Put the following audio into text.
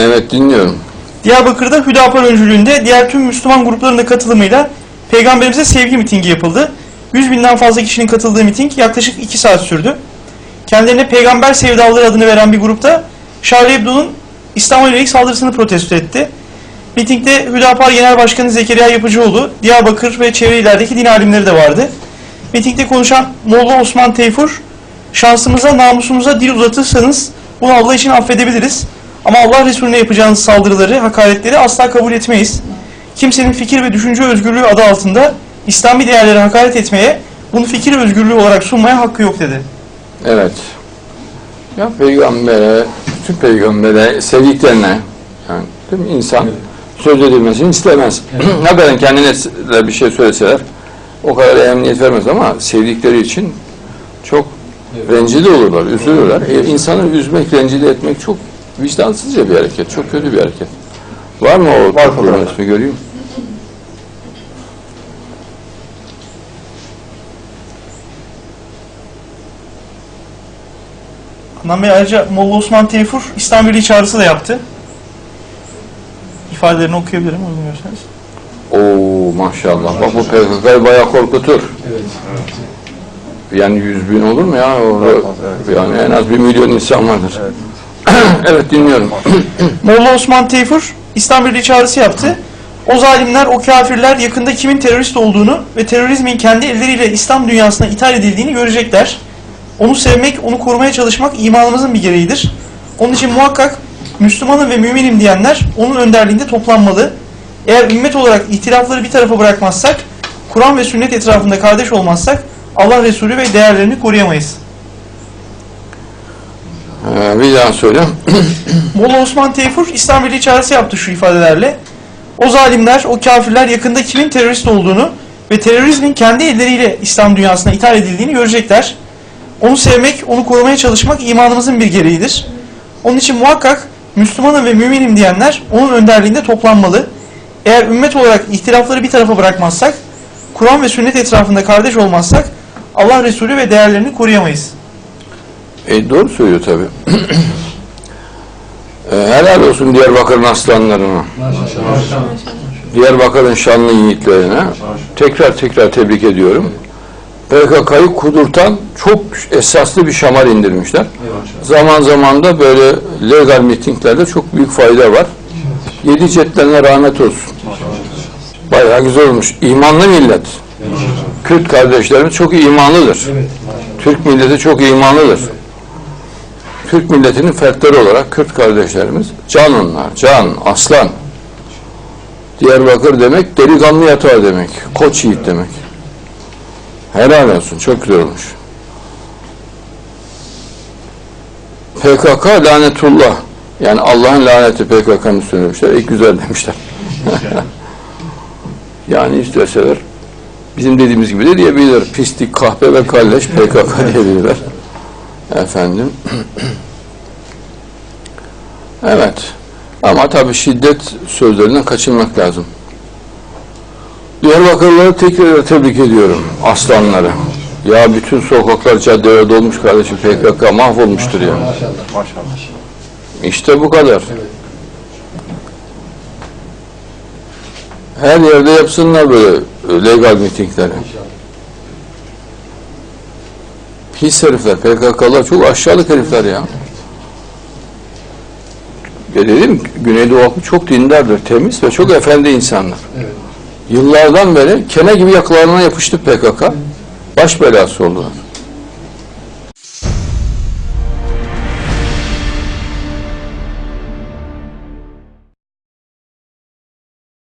Evet dinliyorum. Diyarbakır'da Hüdapar öncülüğünde diğer tüm Müslüman gruplarının da katılımıyla Peygamberimize sevgi mitingi yapıldı. 100 binden fazla kişinin katıldığı miting yaklaşık 2 saat sürdü. Kendilerine Peygamber Sevdalıları adını veren bir grupta Charlie Hebdo'nun İslam'a yönelik saldırısını protesto etti. Mitingde Hüdapar Genel Başkanı Zekeriya Yapıcıoğlu, Diyarbakır ve çevre illerdeki din alimleri de vardı. Mitingde konuşan Molla Osman Teyfur, şansımıza, namusumuza dil uzatırsanız bunu Allah için affedebiliriz. Ama Allah Resulüne yapacağınız saldırıları, hakaretleri asla kabul etmeyiz. Kimsenin fikir ve düşünce özgürlüğü adı altında İslami değerlere hakaret etmeye, bunu fikir özgürlüğü olarak sunmaya hakkı yok dedi. Evet. Ya peygambere, bütün peygambere, sevdiklerine, yani değil mi? insan söz edilmesini istemez. ne kadar kendine bir şey söyleseler o kadar emniyet vermez ama sevdikleri için çok rencide olurlar, üzülürler. E, insanı üzmek, rencide etmek çok vicdansızca bir hareket, çok kötü bir hareket. Var mı o Var fotoğraf. ismi göreyim? Adnan Bey ayrıca Molla Osman Teyfur İslam Birliği çağrısı da yaptı. İfadelerini okuyabilirim uygun görürseniz. Oo maşallah. Bak bu PKK'yı bayağı korkutur. Evet. Yani yüz bin olur mu ya? Orada, evet. Yani en az bir milyon insan vardır. Evet, dinliyorum. Molla Osman Teyfur İslam Birliği çağrısı yaptı. O zalimler, o kafirler yakında kimin terörist olduğunu ve terörizmin kendi elleriyle İslam dünyasına ithal edildiğini görecekler. Onu sevmek, onu korumaya çalışmak imanımızın bir gereğidir. Onun için muhakkak Müslümanım ve müminim diyenler onun önderliğinde toplanmalı. Eğer ümmet olarak ihtilafları bir tarafa bırakmazsak, Kur'an ve sünnet etrafında kardeş olmazsak Allah Resulü ve değerlerini koruyamayız. Ee, bir daha söyle. Molla Osman Teyfur İslam Birliği çağrısı yaptı şu ifadelerle. O zalimler, o kafirler yakında kimin terörist olduğunu ve terörizmin kendi elleriyle İslam dünyasına ithal edildiğini görecekler. Onu sevmek, onu korumaya çalışmak imanımızın bir gereğidir. Onun için muhakkak Müslümanım ve müminim diyenler onun önderliğinde toplanmalı. Eğer ümmet olarak ihtilafları bir tarafa bırakmazsak, Kur'an ve sünnet etrafında kardeş olmazsak Allah Resulü ve değerlerini koruyamayız. E, doğru söylüyor tabii. e, helal olsun Diyarbakır'ın aslanlarına. Diyarbakır'ın şanlı yiğitlerine. Tekrar tekrar tebrik ediyorum. PKK'yı kudurtan çok esaslı bir şamar indirmişler. Zaman zaman da böyle legal mitinglerde çok büyük fayda var. Yedi cetlerine rahmet olsun. Bayağı güzel olmuş. İmanlı millet. Kürt kardeşlerimiz çok imanlıdır. Türk milleti çok imanlıdır. Türk milletinin fertleri olarak Kürt kardeşlerimiz can onlar, can, aslan. Diyarbakır demek delikanlı yatağı demek, koç yiğit demek. Helal olsun, çok güzel olmuş. PKK lanetullah. Yani Allah'ın laneti PKK'nın üstüne demişler. İlk güzel demişler. yani isteseler bizim dediğimiz gibi de diyebilirler. Pislik, kahpe ve kalleş PKK diyebilirler. Efendim. evet. Ama tabii şiddet sözlerinden kaçınmak lazım. Diyarbakırlıları tekrar tebrik ediyorum. Aslanları. Ya bütün sokaklar caddeler dolmuş kardeşim PKK mahvolmuştur ya. Maşallah. İşte bu kadar. Her yerde yapsınlar böyle legal mitingleri. Pis herifler, PKK'lar çok aşağılık herifler ya. Ya dedim Güneydoğu halkı çok dindardır, temiz ve çok efendi insanlar. Evet. Yıllardan beri kene gibi yaklarına yapıştı PKK. Baş belası oldular.